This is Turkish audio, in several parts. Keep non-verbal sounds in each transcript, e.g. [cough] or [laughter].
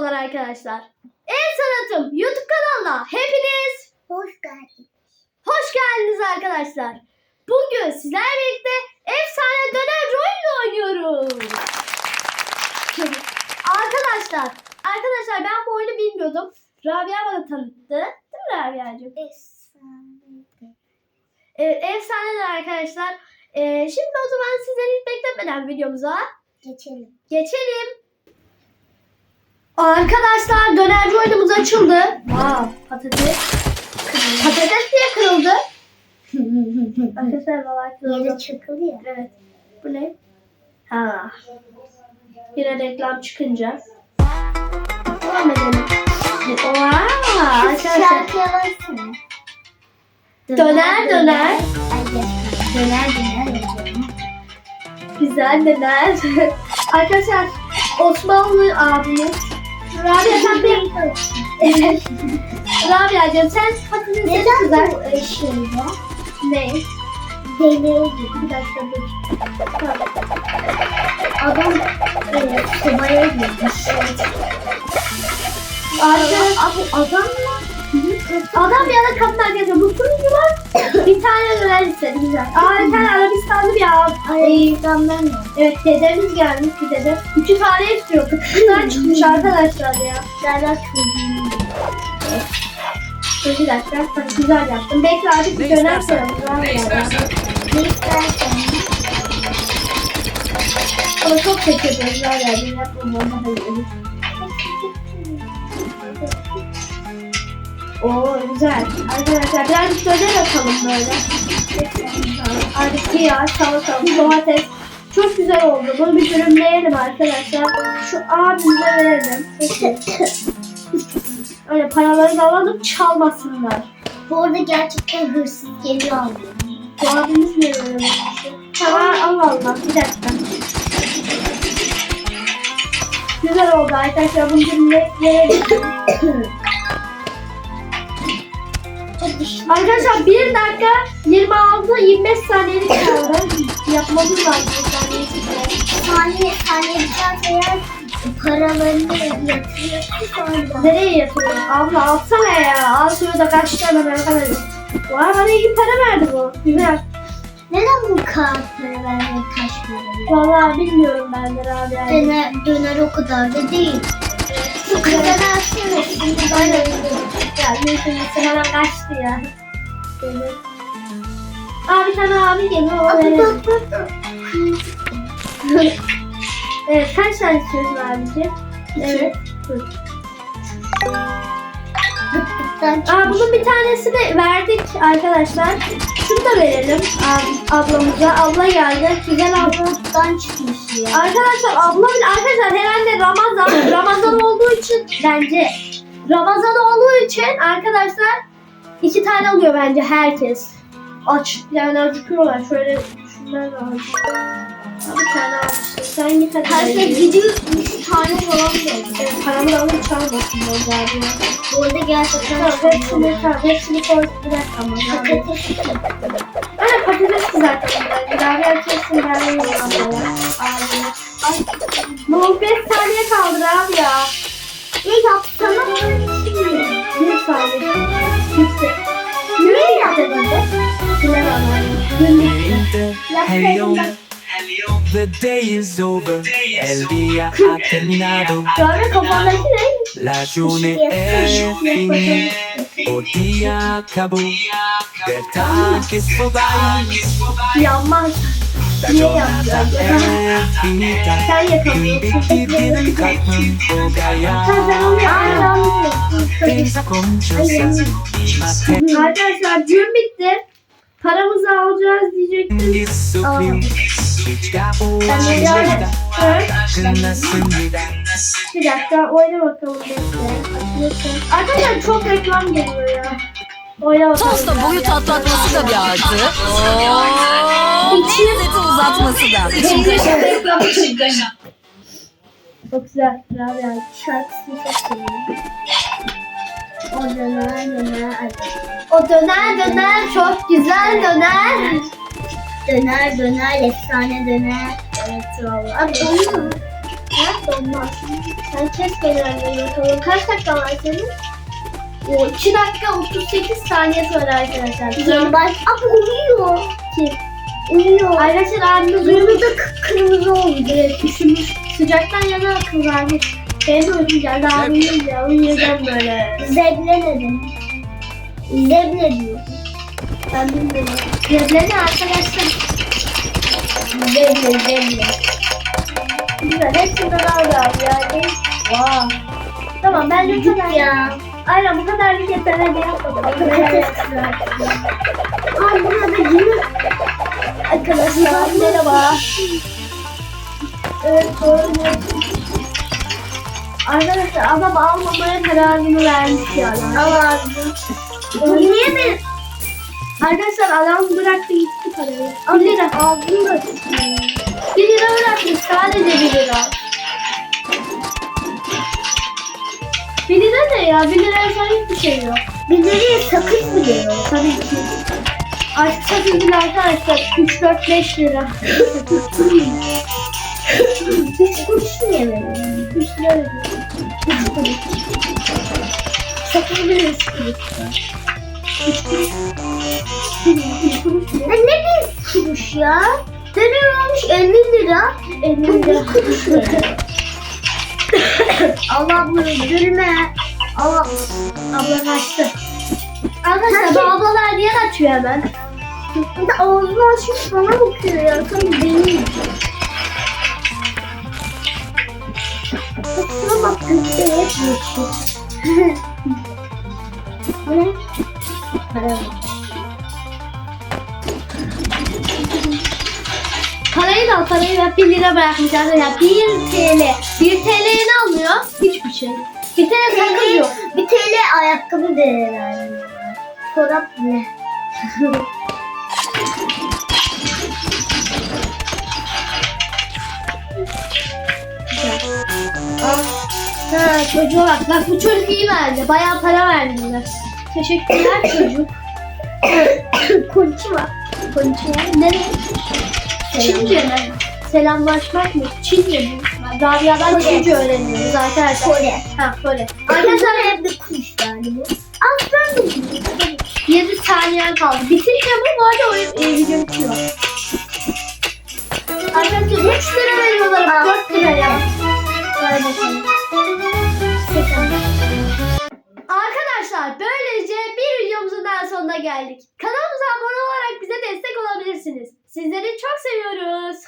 Merhabalar arkadaşlar. Ev Sanatım YouTube kanalına hepiniz Hoş geldin. hoş geldiniz arkadaşlar. Bugün sizlerle birlikte efsane döner oyunu oynuyoruz. arkadaşlar, arkadaşlar ben bu oyunu bilmiyordum. Rabia bana tanıttı. Değil mi Rabia'cığım? Efsane. Ee, efsaneler arkadaşlar. Ee, şimdi o zaman sizleri hiç bekletmeden videomuza Geçelim. Geçelim. Arkadaşlar dönerci oyunumuz açıldı. Wow, patates. Patates diye kırıldı. Arkadaşlar valla kırıldı. Yere çakılıyor. Evet. Bu ne? Ha. Yine reklam çıkınca. Devam edelim. Wow, arkadaşlar. Döner döner. Döner döner. Güzel döner. [laughs] arkadaşlar Osmanlı abimiz. Rabia sen de Evet. Rabia'cığım sen patatesi Neden kızar. bu e, şeyde? Ne? Demir gibi. Bir dakika dur. Tamam. Adam e, sobaya girmiş. Artık Abi adam mı? Adam bir yana kapıdan arkadaşlar. Bu turuncu var. bir tane döner istedi güzel. Aa bir tane Arabistanlı bir abi. Ay adamlar mı? Evet dedemiz gelmiş bir dede. İki tane istiyor. Kıtıklar çıkmış arkadaşlar ya. Derler çocuğum. Dur bir dakika. Bak, güzel yaptım. Bekle artık bir istersen. koyalım. Ne istersen. Ne istersen. Ama çok teşekkür. Rabia'cığım yapmam. Onu da yiyelim. Oo güzel. Arkadaşlar birazcık döner atalım böyle. Artık yağ, salata, domates. Çok güzel oldu. Bunu bir dürümleyelim arkadaşlar. Şu abimize verelim. Öyle paraları da alalım çalmasınlar. Bu arada gerçekten hırsız geliyor abi. Bu abimiz ne böyle? Tamam Allah Allah bir dakika. Güzel oldu arkadaşlar. Bunu dürümleyelim. Arkadaşlar 1 dakika 26-25 saniyelik kaldı. Yapmamız lazım bu saniye Saniye saniye biraz eğer paralarını yatırıyorsun. Nereye yatırıyorum? Abla alsana ya. Al şunu da kaç tane arkadaşlar. Vay bana iyi para verdi bu. Güzel. Neden bu kadar para vermeye kaçmıyor? Vallahi bilmiyorum ben de abi. Döner, döner o kadar da değil. Şu kadar aslında şimdi böyle Ya neyse neyse hemen kaçtı ya. Böyle. Aa bir tane abi geliyor. o verelim. evet kaç tane istiyorsun abiciğim? Evet. Dur. Aa bunun bir tanesini verdik arkadaşlar. Şunu da verelim ab- ablamıza. Abla geldi. Güzel abla. Tıktıktan çıkmış ya. Arkadaşlar abla bile arkadaşlar herhalde Ramazan Ramazan olduğu için bence Ramazan olduğu için arkadaşlar iki tane alıyor bence herkes. Aç yani acıkıyorlar şöyle da al. Bir tane al işte. Sen git hadi. Herkes gidiyor üç tane falan. Evet, paramı da alıp çalmasın o galiba. Bu arada gerçekten çok hepsini, tamam, hepsini koy. Bir dakika ama. Patates Aynen patates kızartalım bence. Rabia kesin ben de yiyorum. Ay. Oldu? 5 saniye kaldı abi ya. Ne. Bitti. Nereye yaptın? Bilemem abi. Dün bitti. Hello, the day is over. El día ha terminado. Ne? La journée est finie. O. Der Tag ist vorbei. Yanmaz. Niye yaptın? es finita. Sen yakamıyorsun. bitti bir kalkmam o gaya. Sen ben onu yaptım. Pensa como Matem Arkadaşlar gün bitti. Paramızı alacağız diyecektim. hoje Ben de vida. Bir dakika oyna bakalım bekle. Arkadaşlar çok reklam geliyor ya. Oyna bakalım. Tosta ya. boyu tatlatması da bir artı. Oo, lezzeti uzatması da. İçin kaşar. Reklam çıktı. Çok güzel. Bravo ya. Şarkısını çok seviyorum. O döner döner. O döner döner çok güzel döner. Döner döner efsane döner. Evet valla. Abi onu Ha, donmaz. Sen kes kenarlarını bakalım. Kaç dakika var senin? O 2 dakika 38 saniyesi var arkadaşlar. Yeni baş... Aa uyuyor. Kim? Uyuyor. Arkadaşlar abimiz Uyumu da kıpkırmızı oldu. Evet üşümüş. Sıcaktan yana kızarmış. Benim geldi. Abi uyuyunca uyuyacağım böyle. Zeble ne demek? Zeble diyor. Ben bilmiyorum. Zebne ne arkadaşlar? Zeble zeble. Güzel. Hepsinden abi yani. Wow. Tamam ben de kadar. ya. Aynen bu kadar bir yeter hadi yapalım. Aa burada yine Arkadaşlar merhaba. Evet doğru. Arkadaşlar adam almamaya kararını vermiş yani. alardı. Niye mi? Arkadaşlar adam bıraktı gitti parayı. 1 lira. Ağzını da 1 lira bırakmış sadece 1 lira. 1 lira ne ya? 1 liraya sonra hiçbir şey yok. Bir nereye sakız mı diyor? Tabii ki. Artık sakın bile arkadaşlar 3, 4, 5 lira. Hiç kuruş mu yemedim? 3 lira veriyor. Sakız bile üç kuruş. 3 kuruş mu? Ya ne bir kuruş ya? Döner olmuş 50 lira. 50 Bu lira. kuruş? Allah bunu gülme. Allah. Abla kaçtı. Arkadaşlar bu ablalar niye kaçıyor hemen? Ağzını açmış bana bakıyor ya. Tam benim. Saçına bak gökte yetmiyor. [laughs] Bu ne? Para? Parayı da al, parayı ver. 1 lira bırakmış arkadaşlar. 1 TL. 1 TL'ye ne alıyor? Hiçbir şey. Bir tane sakız yok. Bir TL ayakkabı değerler. Çorap ne? Ha çocuğa bak. Bak bu çocuk iyi verdi. Bayağı para verdi bize. Teşekkürler çocuk. Kulçu var. Konuşma. Nereye? Çince mi? Selamlaşmak mı? Çince mi? Rabia'dan Kore. Çince öğreniyoruz arkadaşlar. Kore. Ha Kore. Arkadaşlar hep de kuş yani bu. Aslan kuş. 7 saniyen kaldı. Ama bu arada oyun e, video bitiyor. Arkadaşlar 3 lira veriyorlar. 4 lira ya. Bakalım. Arkadaşlar böylece bir videomuzun daha sonuna geldik. Kanalımıza abone olarak bize destek olabilirsiniz. Sizleri çok seviyoruz.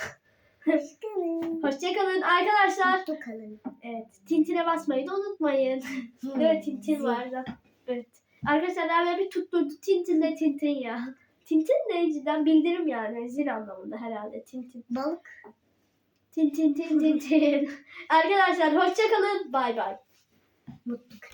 Hoşçakalın arkadaşlar. Mutlu kalın. Evet, tintine basmayı da unutmayın. evet, tintin vardı. Evet. Arkadaşlar Rabia bir tutturdu. Tintin de tintin ya. Tintin ne cidden bildirim yani. Zil anlamında herhalde tintin. Balık. Tintin tin [laughs] tin. Arkadaşlar hoşçakalın. Bay bay. Mutlu kalın.